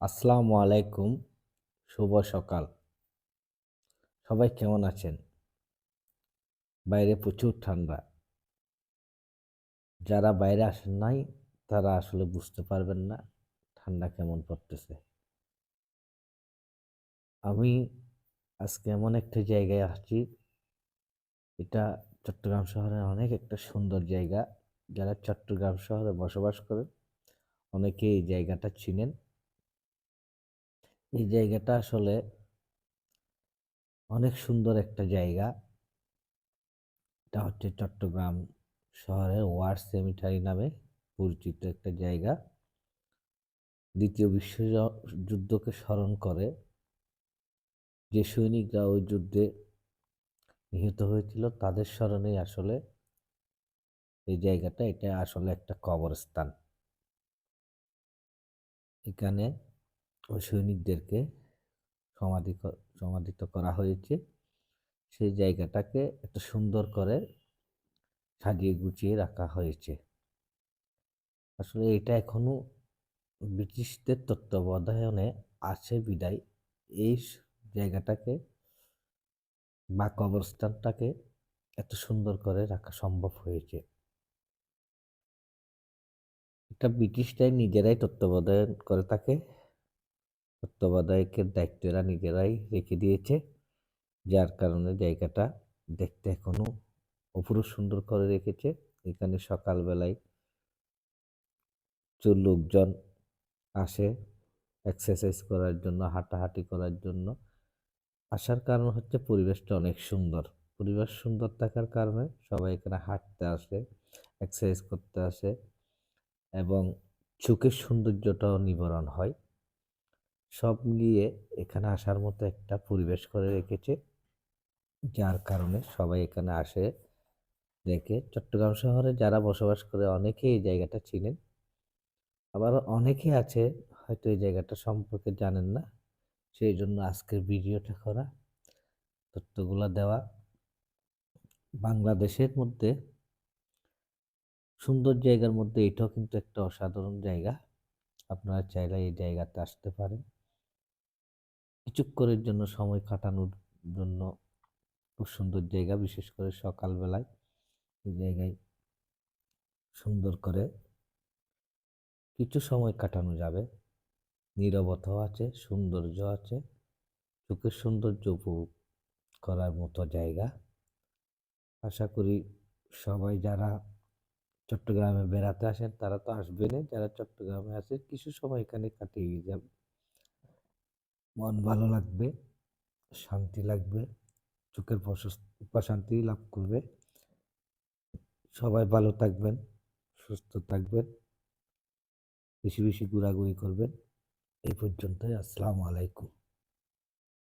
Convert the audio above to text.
আসসালামু আলাইকুম, শুভ সকাল। সবাই কেমন আছেন? বাইরে প্রচুর ঠান্ডা। যারা বাইরে আসেন নাই, তারা আসলে বুঝতে পারবেন না ঠান্ডা কেমন পড়তেছে। আমি আজকে এমন একটা জায়গায় আসছি, এটা চট্টগ্রাম শহরের অনেক একটা সুন্দর জায়গা। যারা চট্টগ্রাম শহরে বসবাস করেন অনেকে এই জায়গাটা চিনেন। এই জায়গাটা আসলে অনেক সুন্দর একটা জায়গা। এটা হচ্ছে চট্টগ্রাম শহরের ওয়ার সেমিটারি নামে পরিচিত একটা জায়গা। দ্বিতীয় বিশ্বযুদ্ধকে স্মরণ করে যে সৈনিকরা ওই যুদ্ধে নিহত হয়েছিল, তাদের স্মরণেই আসলে এই জায়গাটা, এটা আসলে একটা কবরস্থান। এখানে সৈনিকদেরকে সমাধি সমাধিত করা হয়েছে। সেই জায়গাটাকে এত সুন্দর করে সাজিয়ে গুছিয়ে রাখা হয়েছে। আসলে এটা এখনও ব্রিটিশদের তত্ত্বাবধানে আছে বিদায়। এই জায়গাটাকে বা কবরস্থানটাকে এত সুন্দর করে রাখা সম্ভব হয়েছে। এটা ব্রিটিশরাই নিজেরাই তত্ত্বাবধান করে থাকে। তত্ত্বাবধায়কের দায়িত্ব এরা নিজেরাই রেখে দিয়েছে। যার কারণে জায়গাটা দেখতে এখনও অপূর্ব সুন্দর করে রেখেছে। এখানে সকালবেলায় প্রচুর লোকজন আসে এক্সারসাইজ করার জন্য, হাঁটাহাঁটি করার জন্য। আসার কারণ হচ্ছে পরিবেশটা অনেক সুন্দর। পরিবেশ সুন্দর থাকার কারণে সবাই এখানে হাঁটতে আসে এক্সারসাইজ করতে আসে এবং চোখের সৌন্দর্যটাও নিবারণ হয়। সব মিলিয়ে এখানে আসার মতো একটা পরিবেশ করে রেখেছে। যার কারণে সবাই এখানে আসে, দেখে। চট্টগ্রাম শহরে যারা বসবাস করে অনেকেই এই জায়গাটা চিনেন। আবার অনেকে আছে, হয়তো এই জায়গাটা সম্পর্কে জানেন না। সেই জন্য আজকের ভিডিওটা করা, তথ্যগুলো দেওয়া। বাংলাদেশের মধ্যে সুন্দর জায়গার মধ্যে এটাও কিন্তু একটা অসাধারণ জায়গা। আপনারা চাইলে এই জায়গাতে আসতে পারেন। কিছুক্ষণের জন্য সময় কাটানোর জন্য খুব সুন্দর জায়গা, বিশেষ করে সকালবেলায় এই জায়গায় সুন্দর করে কিছু সময় কাটানো যাবে। নীরবতাও আছে, সৌন্দর্য আছে, চোখের সৌন্দর্য উপভোগ করার মতো জায়গা। আশা করি সবাই যারা চট্টগ্রামে বেড়াতে আসেন, তারা তো আসবেনই। যারা চট্টগ্রামে আসে কিছু সময় এখানে কাটিয়ে যাবে। মন ভালো লাগবে, শান্তি লাগবে, চোখের প্রশান্তি লাভ করবে। সবাই ভালো থাকবেন, সুস্থ থাকবেন, বেশি বেশি ঘোরাঘুরি করবেন। এই পর্যন্তই, আসসালামু আলাইকুম।